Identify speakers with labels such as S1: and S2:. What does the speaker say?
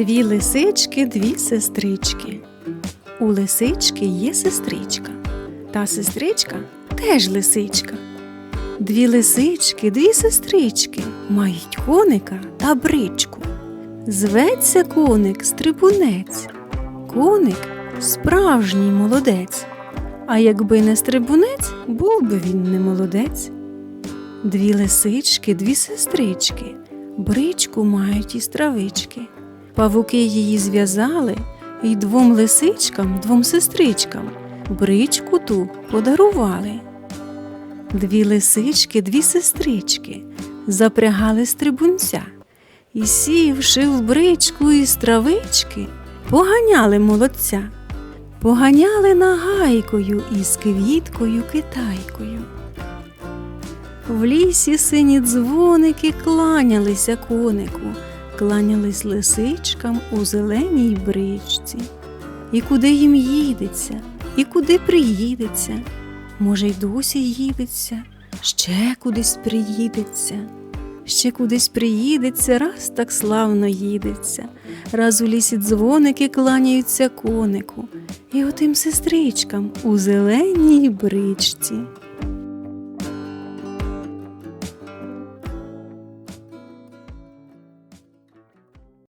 S1: Дві лисички, дві сестрички. У лисички є сестричка, та сестричка теж лисичка. Дві лисички, дві сестрички мають коника та бричку. Зветься коник стрибунець. Коник справжній молодець. А якби не стрибунець, був би він не молодець. Дві лисички, дві сестрички, бричку мають із травички. Павуки її зв'язали, і двом лисичкам, двом сестричкам бричку ту подарували. Дві лисички, дві сестрички запрягали стрибунця і, сівши в бричку із травички, поганяли молодця, поганяли нагайкою із квіткою китайкою. В лісі сині дзвоники кланялися конику, кланялись лисичкам у зеленій бричці. І куди їм їдеться, і куди приїдеться, може, й досі їдеться, ще кудись приїдеться, ще кудись приїдеться, раз так славно їдеться, раз у лісі дзвоники кланяються конику, і отим сестричкам у зеленій бричці.